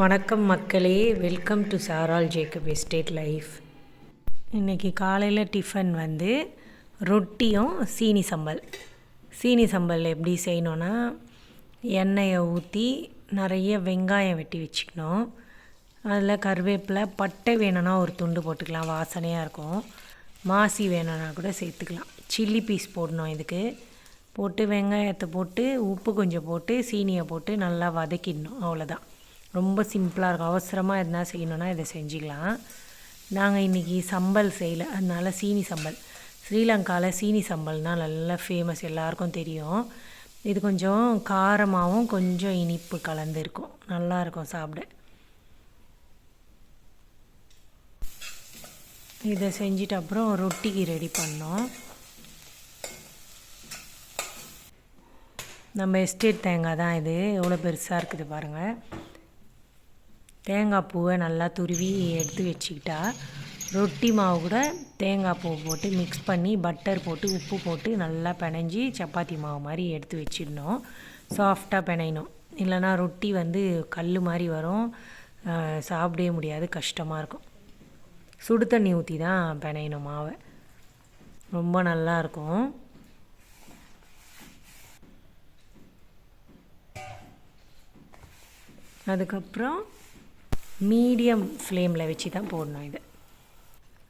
வணக்கம் மக்களே. Welcome to Saral Jacob estate life இன்றைக்கி காலையில் டிஃபன் வந்து ரொட்டியும் சீனி சம்பல். சீனி சம்பல் எப்படி செய்யணுன்னா எண்ணெயை ஊற்றி நிறைய வெங்காயம் வெட்டி வச்சுக்கணும். அதில் கருவேப்பிலை பட்டை வேணும்னா ஒரு துண்டு போட்டுக்கலாம் வாசனையாக இருக்கும். மாசி வேணும்னா கூட சேர்த்துக்கலாம். சில்லி பீஸ் போடணும் இதுக்கு. போட்டு வெங்காயத்தை போட்டு உப்பு கொஞ்சம் போட்டு சீனியை போட்டு நல்லா வதக்கிடணும் அவ்வளோதான் ரொம்ப சிம்பிளாக இருக்கும். அவசரமாக எதுனா செய்யணுன்னா இதை செஞ்சுக்கலாம். நாங்கள் இன்றைக்கி சம்பல் செய்யலை. அதனால சீனி சம்பல். ஸ்ரீலங்காவில் சீனி சம்பல்னால் நல்லா ஃபேமஸ் எல்லாருக்கும் தெரியும். இது கொஞ்சம் காரமாகவும் கொஞ்சம் இனிப்பு கலந்துருக்கும் நல்லாயிருக்கும் சாப்பிட. இதை செஞ்சுட்டு அப்புறம் ரொட்டிக்கு ரெடி பண்ணோம். நம்ம எஸ்டேட் தேங்காய் தான் இது. எவ்வளோ பெருசாக இருக்குது பாருங்கள் தேங்காய் பூவை நல்லா துருவி எடுத்து வச்சுக்கிட்டா ரொட்டி மாவு கூட தேங்காய் பூ போட்டு மிக்ஸ் பண்ணி பட்டர் போட்டு உப்பு போட்டு நல்லா பிணைஞ்சி சப்பாத்தி மாவு மாதிரி எடுத்து வச்சிடணும். சாஃப்டாக பிணையணும். இல்லைனா ரொட்டி வந்து கல் மாதிரி வரும். சாப்பிடவே முடியாது. கஷ்டமாக இருக்கும். சுடு தண்ணி ஊற்றி தான் பிணையணும் மாவை. ரொம்ப நல்லாயிருக்கும் அதுக்கப்புறம் மீடியம் ஃப்ளேமில் வச்சு தான் போடணும் இது.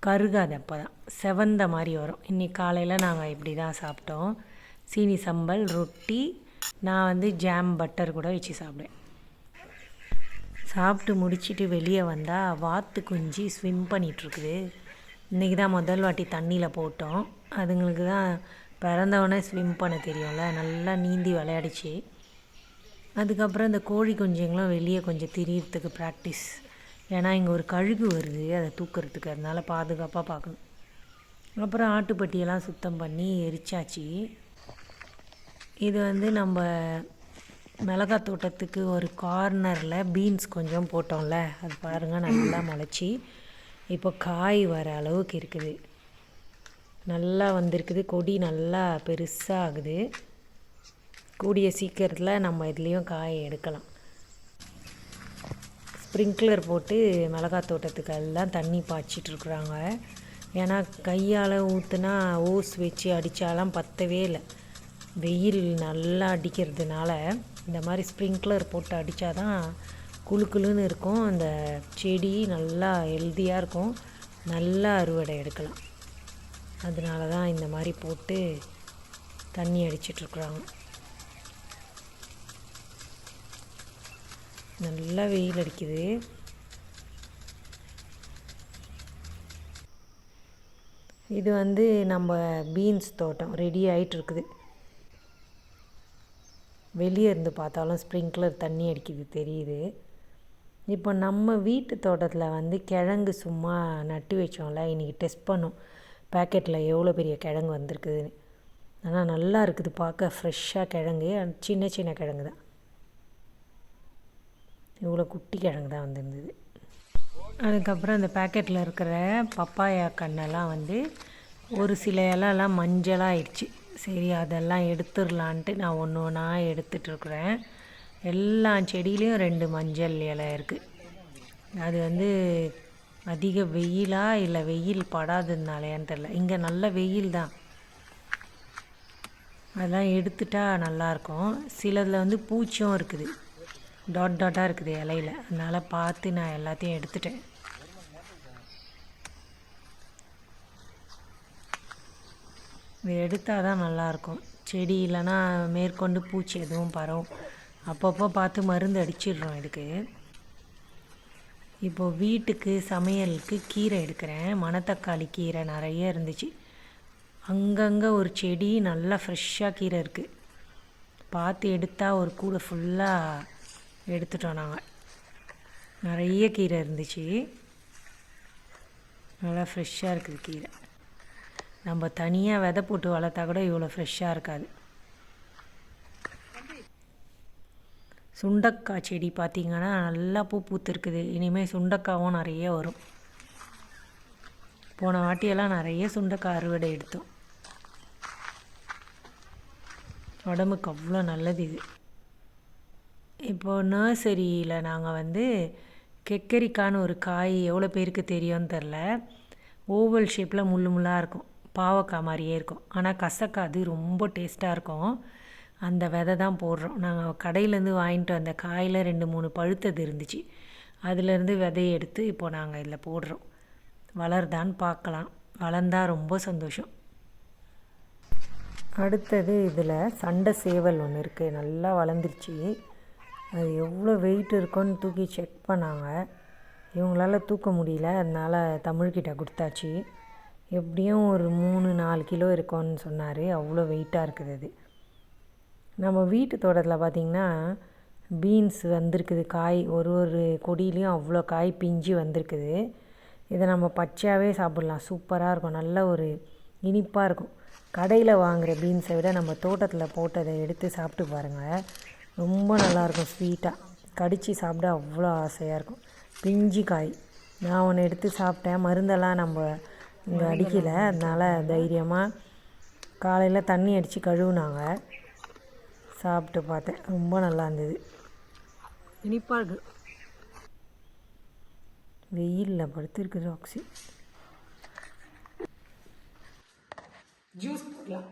கருகாது அப்போ தான். செவந்த மாதிரி வரும். இன்றைக்கி காலையில் நாங்கள் இப்படி தான் சாப்பிட்டோம். சீனி சம்பல் ரொட்டி நான் வந்து ஜாம் பட்டர் கூட வச்சு சாப்பிடுவேன். சாப்பிட்டு முடிச்சுட்டு வெளியே வந்தால் வாத்து குஞ்சு ஸ்விம் பண்ணிகிட்ருக்குது இன்றைக்கி தான் முதல் வாட்டி தண்ணியில் போட்டோம். அதுங்களுக்கு தான் பிறந்தவொடனே ஸ்விம் பண்ண தெரியும்ல. நல்லா நீந்தி விளையாடிச்சு. அதுக்கப்புறம் இந்த கோழி குஞ்சுங்களும் வெளியே கொஞ்சம் திரியறதுக்கு ப்ராக்டிஸ் ஏன்னா இங்கே ஒரு கழுகு வருது அதை தூக்கிறதுக்கு. அதனால் பாதுகாப்பாக பார்க்கணும். அப்புறம் ஆட்டுப்பட்டியெல்லாம் சுத்தம் பண்ணி எரிச்சாச்சு. இது வந்து நம்ம மிளகாய் தோட்டத்துக்கு ஒரு கார்னரில் பீன்ஸ் கொஞ்சம் போட்டோம்ல. அது பாருங்கள் நல்லா முளைச்சி. இப்போ காய் வர அளவுக்கு இருக்குது. நல்லா வந்திருக்குது. கொடி நல்லா பெருசாக ஆகுது கூடிய சீக்கிரத்தில் நம்ம இதுலேயும் காயை எடுக்கலாம். ஸ்ப்ரிங்க்லர் போட்டு மிளகாய் தோட்டத்துக்கு எல்லாம் தண்ணி பாய்ச்சிட்ருக்குறாங்க. ஏன்னா கையால் ஊற்றுனா ஓஸ் வச்சு அடித்தாலாம் பத்தவே இல்லை. வெயில் நல்லா அடிக்கிறதுனால இந்த மாதிரி ஸ்ப்ரிங்க்லர் போட்டு அடித்தா தான் குழு குழுன்னு இருக்கும். அந்த செடி நல்லா ஹெல்த்தியாக இருக்கும். நல்லா அறுவடை எடுக்கலாம். அதனால தான் இந்த மாதிரி போட்டு தண்ணி அடிச்சிட்ருக்குறாங்க. நல்லா வெயில் அடிக்குது. இது வந்து நம்ம பீன்ஸ் தோட்டம் ரெடி ஆகிட்டு இருக்குது வெளியே இருந்து பார்த்தாலும் ஸ்ப்ரிங்க்லர் தண்ணி அடிக்குது தெரியுது. இப்போ நம்ம வீட்டு தோட்டத்தில் வந்து கிழங்கு சும்மா நட்டு வச்சோம்ல இன்றைக்கி டெஸ்ட் பண்ணோம். பேக்கெட்டில் எவ்வளோ பெரிய கிழங்கு வந்திருக்குதுன்னு. ஆனால் நல்லா இருக்குது பார்க்க ஃப்ரெஷ்ஷாக கிழங்கு சின்ன சின்ன கிழங்கு தான். இவ்வளோ குட்டி கிழங்கு தான் வந்திருந்தது. அதுக்கப்புறம் அந்த பேக்கெட்டில் இருக்கிற பப்பாயா கண்ணெல்லாம் வந்து ஒரு சில இலெல்லாம் மஞ்சளாக ஆயிடுச்சு. சரி அதெல்லாம் எடுத்துடலான்ட்டு நான் ஒன்று ஒன்றா எடுத்துகிட்ருக்குறேன் எல்லா செடியிலையும் ரெண்டு மஞ்சள் இலை இருக்குது அது வந்து அதிக வெயிலா இல்லை வெயில் படாததுனாலையான்னு தெரில இங்கே நல்ல வெயில் தான். அதெல்லாம் எடுத்துட்டா நல்லாயிருக்கும் சிலதில் வந்து பூச்சியும் இருக்குது. டாட் டாட்டாக இருக்குது இலையில. அதனால் பார்த்து நான் எல்லாத்தையும் எடுத்துட்டேன். இது எடுத்தால் தான் நல்லாயிருக்கும். செடி இல்லைன்னா மேற்கொண்டு பூச்சி எதுவும் பரவும். அப்பப்போ பார்த்து மருந்து அடிச்சிடுறோம் இதுக்கு. இப்போது வீட்டுக்கு சமையலுக்கு கீரை எடுக்கிறேன். மணத்தக்காளி கீரை நிறைய இருந்துச்சு. அங்கங்கே ஒரு செடி நல்லா ஃப்ரெஷ்ஷாக கீரை இருக்குது பார்த்து எடுத்தால் ஒரு கூடை ஃபுல்லாக எடுத்துட்டோம் நாங்கள் நிறைய கீரை இருந்துச்சு. நல்லா ஃப்ரெஷ்ஷாக இருக்குது கீரை. நம்ம தனியாக விதை போட்டு வளர்த்தா கூட இவ்வளோ ஃப்ரெஷ்ஷாக இருக்காது. சுண்டக்காய் செடி பார்த்திங்கன்னா நல்லா பூ பூத்துருக்குது. இனிமேல் சுண்டக்காவும் நிறைய வரும். போன வாட்டியெல்லாம் நிறைய சுண்டக்காய் அறுவடை எடுத்தோம். உடம்புக்கு அவ்வளோ நல்லது இது. இப்போது நர்சரியில் நாங்கள் வந்து கெக்கரிக்கான்னு ஒரு காய் எவ்வளோ பேருக்கு தெரியும்னு தெரில. ஓவல் ஷேப்பில் முள்ளு முள்ளாக இருக்கும். பாவக்காய் மாதிரியே இருக்கும். ஆனால் கசக்காய் அது ரொம்ப டேஸ்ட்டாக இருக்கும். அந்த விதை தான் போடுறோம். நாங்கள் கடையிலேருந்து வாங்கிட்டு வந்த காயில் ரெண்டு மூணு பழுத்தது இருந்துச்சு. அதுலேருந்து விதையை எடுத்து இப்போது நாங்கள் இதில் போடுறோம். வளருதான்னு பார்க்கலாம். வளர்ந்தா ரொம்ப சந்தோஷம். அடுத்தது இதில் சண்டை சேவல் ஒன்று இருக்குது நல்லா வளர்ந்துருச்சு. அது எவ்வளோ வெயிட் இருக்கோன்னு தூக்கி செக் பண்ணாங்க. இவங்களால தூக்க முடியல. அதனால் தமிழ்கிட்ட கொடுத்தாச்சு. எப்படியும் ஒரு மூணு நாலு கிலோ இருக்கும்னு சொன்னார். அவ்வளோ வெயிட்டாக இருக்குது அது. நம்ம வீட்டு தோட்டத்தில் பார்த்திங்கன்னா பீன்ஸ் வந்திருக்குது. காய் ஒரு ஒரு கொடியிலையும் அவ்வளோ காய் பிஞ்சு வந்திருக்குது. இதை நம்ம பச்சையாகவே சாப்பிட்லாம். சூப்பராக இருக்கும். நல்ல ஒரு இனிப்பாக இருக்கும். கடையில் வாங்குகிற பீன்ஸை விட நம்ம தோட்டத்தில் போட்டதை எடுத்து சாப்பிட்டு பாருங்கள் ரொம்ப நல்லாயிருக்கும் ஸ்வீட்டாக கடித்து சாப்பிட அவ்வளோ ஆசையாக இருக்கும். பிஞ்சு காய் நான் ஒன்று எடுத்து சாப்பிட்டேன். மருந்தெல்லாம் நம்ம இங்கே அடிக்கலை. அதனால் தைரியமாக காலையில் தண்ணி அடித்து கழுவுனாங்க. சாப்பிட்டு பார்த்தேன். ரொம்ப நல்லா இருந்தது. இனிப்பாக இருக்கு. வெயிலில் படுத்துருக்குது ஆக்சி ஜூஸ் போடலாம்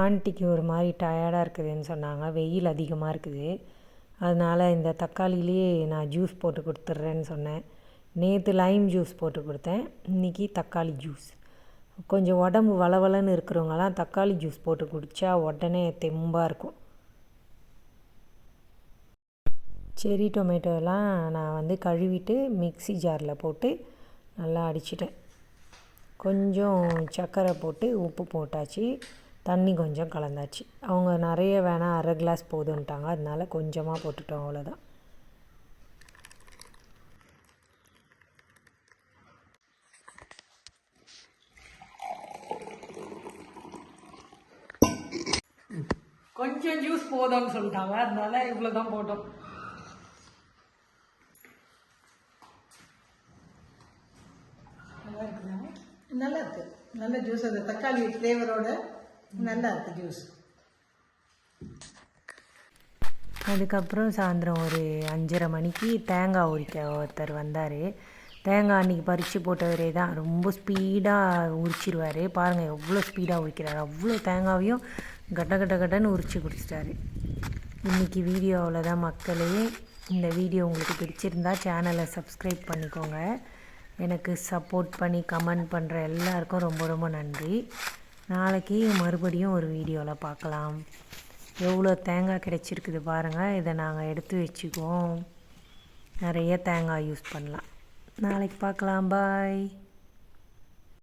ஆண்டிக்கு ஒரு மாதிரி டயர்டாக இருக்குதுன்னு சொன்னாங்க. வெயில் அதிகமாக இருக்குது. அதனால் இந்த தக்காளியிலேயே நான் ஜூஸ் போட்டு கொடுத்துட்றேன்னு சொன்னேன். நேற்று லைம் ஜூஸ் போட்டு கொடுத்தேன். இன்றைக்கி தக்காளி ஜூஸ் கொஞ்சம் உடம்பு வளவலன்னு இருக்கிறவங்கலாம் தக்காளி ஜூஸ் போட்டு குடித்தா உடனே தெம்பாக இருக்கும். செரி டொமேட்டோலாம் நான் வந்து கழுவிட்டு மிக்ஸி ஜாரில் போட்டு நல்லா அடிச்சிட்டேன். கொஞ்சம் சர்க்கரை போட்டு உப்பு போட்டாச்சு. தண்ணி கொஞ்சம் கலந்தாச்சு. அவங்க நிறைய வேணாம் அரை கிளாஸ் போதுன்ட்டாங்க அதனால கொஞ்சமாக போட்டுட்டோம் அவ்வளோதான் கொஞ்சம் ஜூஸ் போதும்னு சொல்லிட்டாங்க. அதனால இவ்வளோ தான் போட்டோம். நல்லா இருக்குதாங்க நல்லா இருக்கு. நல்ல ஜூஸ் அந்த தக்காளி ஃப்ளேவரோட நல்லா இருக்கு ஜூஸ். அதுக்கப்புறம் சாயந்தரம் ஒரு அஞ்சரை மணிக்கு தேங்காய் உரிக்க ஒருத்தர் வந்தார். தேங்காய் அன்றைக்கி பறித்து போட்டவரே தான். ரொம்ப ஸ்பீடாக உரிச்சிருவார். பாருங்கள் எவ்வளோ ஸ்பீடாக உரிக்கிறார். அவ்வளோ தேங்காவையும் கட்ட கட்ட கட்டன்னு உரித்து குடிச்சிட்டாரு. இன்றைக்கி வீடியோவில் தான் மக்களே இந்த வீடியோ உங்களுக்கு பிடிச்சிருந்தா சேனலை சப்ஸ்கிரைப் பண்ணிக்கோங்க. எனக்கு சப்போர்ட் பண்ணி கமெண்ட் பண்ணுற எல்லாருக்கும் ரொம்ப ரொம்ப நன்றி. நாளைக்கு மறுபடியும் ஒரு வீடியோவில் பார்க்கலாம் எவ்வளோ தேங்காய் கிடைச்சிருக்குது பாருங்கள் இதை நாங்கள் எடுத்து வச்சுக்குவோம். நிறைய தேங்காய் யூஸ் பண்ணலாம். நாளைக்கு பார்க்கலாம் பாய்.